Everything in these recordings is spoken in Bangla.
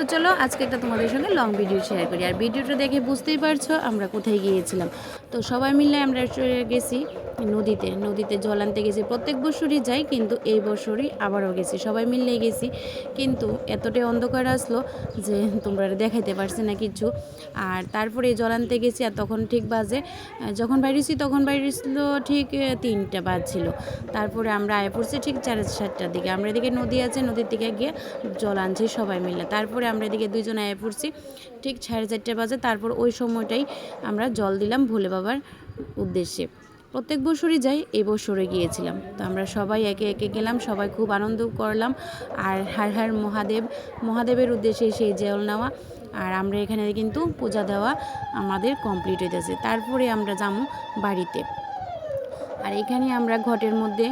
তো চলো, আজকে একটা তোমাদের সঙ্গে লং ভিডিও শেয়ার করি। আর ভিডিওটা দেখে বুঝতেই পারছ আমরা কোথায় গিয়েছিলাম। তো সবাই মিলে আমরা গেছি। নদীতে নদীতে জল আনতে গেছি। প্রত্যেক বছরই যাই, কিন্তু এই বছরই আবারও গেছি। সবাই মিলে গেছি। কিন্তু এতটাই অন্ধকার আসলো যে তোমরা দেখাইতে পারছি না কিছু। আর তারপরে জল আনতে গেছি আর তখন ঠিক বাজে যখন বাইরেছি তখন বাইরেছিল ঠিক তিনটা বাজছিল। তারপরে আমরা আয় পড়ছি ঠিক চারে সাতটার দিকে। আমরা এদিকে নদী আছে, নদীর দিকে গিয়ে জল আনছি সবাই মিলে। তারপরে আমরা এদিকে দুইজন আয় পড়ছি ঠিক সাড়ে চারটে বাজে। তারপর ওই সময়টাই আমরা জল দিলাম ভোলে বাবার উদ্দেশ্যে। প্রত্যেক বছরই যাই এবছরে বছরে গিয়েছিলাম। তো আমরা সবাই একে একে গেলাম, সবাই খুব আনন্দ করলাম। আর হার হার মহাদেব, মহাদেবের উদ্দেশ্যে সেই জল নেওয়া। আর আমরা এখানে কিন্তু পূজা দেওয়া আমাদের কমপ্লিট হইতেছে তারপরে আমরা যাব বাড়িতে। আর এখানে আমরা ঘটের মধ্যে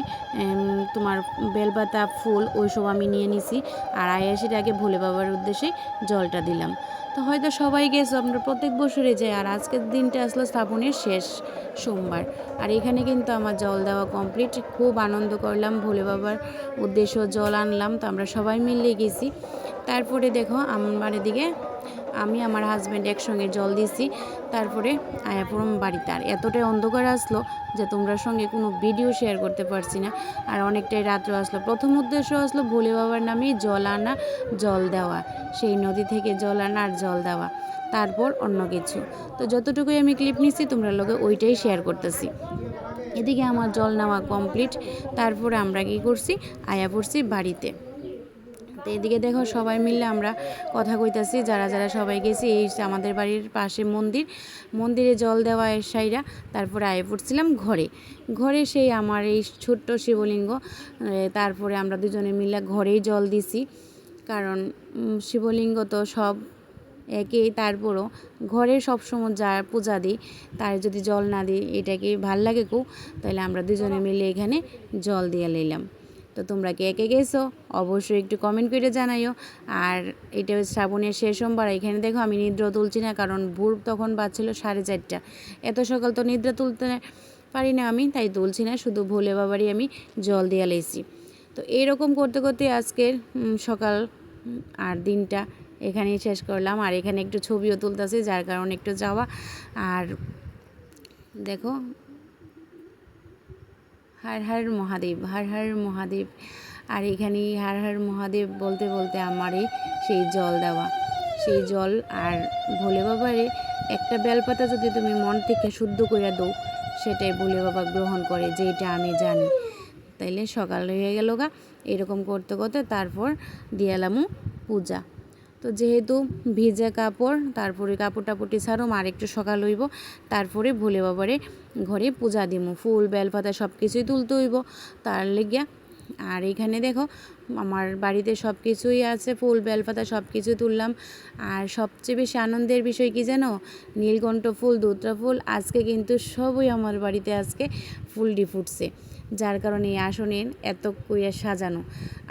তোমার বেলপাতা, ফুল ওইসব আমি নিয়ে নিছি। আর আয়াসির আগে ভোলে বাবার উদ্দেশ্যে জলটা দিলাম। তো হয়তো সবাই গেছো, আমরা প্রত্যেক বছরে যাই, আর আজকের দিনটা আসলো স্থাপনের শেষ সোমবার। আর এখানে কিন্তু আমার জল দেওয়া কমপ্লিট খুব আনন্দ করলাম ভোলে বাবার উদ্দেশ্য জল আনলাম, তো আমরা সবাই মিলে গেছি। তারপরে দেখো আমার এদিকে আমি আমার হাজব্যান্ড একসঙ্গে জল দিছি। তারপরে আয়াপুরম বাড়িতে আর এতটাই অন্ধকার আসলো যে তোমরা সঙ্গে কোনো ভিডিও শেয়ার করতে পারছি না। আর অনেকটাই রাত্র আসলো। প্রথম উদ্দেশ্য আসলো ভোলে বাবার নামেই জল আনা, জল দেওয়া। সেই নদী থেকে জল আনা আর জল দেওয়া। তারপর অন্য কিছু। তো যতটুকুই আমি ক্লিপ নিচ্ছি তোমরা লোকে ওইটাই শেয়ার করতেছি। এদিকে আমার জল নেওয়া কমপ্লিট তারপরে আমরা কি করছি? আয়া পড়ছি বাড়িতে। তো এদিকে দেখো সবাই মিলে আমরা কথা কইতাছি, যারা যারা সবাই গেছি, এই আমাদের বাড়ির পাশে মন্দির। মন্দিরে জল দেওয়া এর সাইরা তারপরে আয়ে পড়ছিলাম ঘরে। ঘরে সেই আমার এই ছোট্ট শিবলিঙ্গ তারপরে আমরা দুজনে মিলে ঘরেই জল দিছি। কারণ শিবলিঙ্গ তো সব একেই, তারপরও ঘরে সবসময় যা পূজা দিই, তার যদি জল না দিই এটা কি ভালো লাগে কো? তাহলে আমরা দুজনে মিলে এখানে জল দিয়ে নিলাম তো তোমরা কে একে গেছো, অবশ্যই একটু কমেন্ট করে জানাইও। আর এটা শ্রাবণের শেষ সোমবার, এখানে দেখো আমি নিদ্রা তুলছি না, কারণ ভোর তখন বাজছিল সাড়ে চারটা। এত সকাল তো নিদ্রা তুলতে পারি না আমি, তাই তুলছি না, শুধু ভোলে বাবারই আমি জল দিয়ে লেছি। তো এরকম করতে করতে আজকের সকাল আর দিনটা এখানেই শেষ করলাম। আর এখানে একটু ছবিও তুলতেছি, যার কারণে একটু যাওয়া। আর দেখো হার হার মহাদেব, হার হার মহাদেব। আর এখানে হার হার মহাদেব বলতে বলতে আমারই সেই জল দেওয়া। সেই জল আর ভোলে বাবারে একটা বেলপাতা যদি তুমি মন থেকে শুদ্ধ করে দাও, সেটাই ভোলে বাবা গ্রহণ করে যেটা আমি জানি। তাইলে সকাল হয়ে গেল গা, এরকম করতে করতে তারপর দিয়ালামু পূজা। তো যেহেতু ভিজা কাপড়, তারপরে কাপড় টাপড়টি ছাড়ুম আর একটু সকাল হইব, তারপরে ভোলে বাবারে ঘরে পূজা দিমু। ফুল, বেলপাতা সব কিছুই তুলতে হইব। তার লেগিয়া, আর এখানে দেখো, আমার বাড়িতে সব কিছুই আছে, ফুল, বেলপাতা সব কিছু তুললাম। আর সবচেয়ে বেশি আনন্দের বিষয় কি জানো? নীলকণ্ঠ ফুল দুত্রা ফুল, আজকে কিন্তু সবই আমার বাড়িতে আজকে ফুলটি ফুটছে। যার কারণে এই আসনের এত কইয়া সাজানো,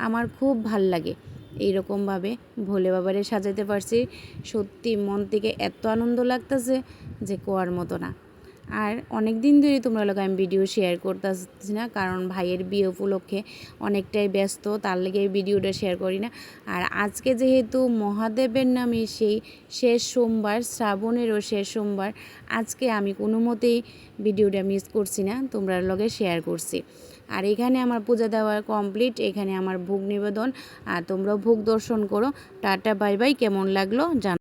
আমার খুব ভালো লাগে। এইরকমভাবে ভোলে বাবারে সাজাতে পারছি। সত্যি মন থেকে এত আনন্দ লাগতেছে যে কোয়ার মতো না। আর অনেক দিন ধরে তোমরা লোক আমি ভিডিও শেয়ার করতেছি না, কারণ ভাইয়ের বিয়ে উপলক্ষে অনেকটাই ব্যস্ত, তার লেগে ভিডিওটা শেয়ার করি না। আর আজকে যেহেতু মহাদেবের নামে সেই শেষ সোমবার, শ্রাবণেরও শেষ সোমবার, আজকে আমি কোনো মতেই ভিডিওটা মিস করছি না, তোমরা লগে শেয়ার করছি। আর এখানে আমার পূজা দেওয়া কমপ্লিট এখানে আমার ভোগ নিবেদন, আর তোমরাও ভোগ দর্শন করো। টাটা বাই বাই কেমন লাগল জান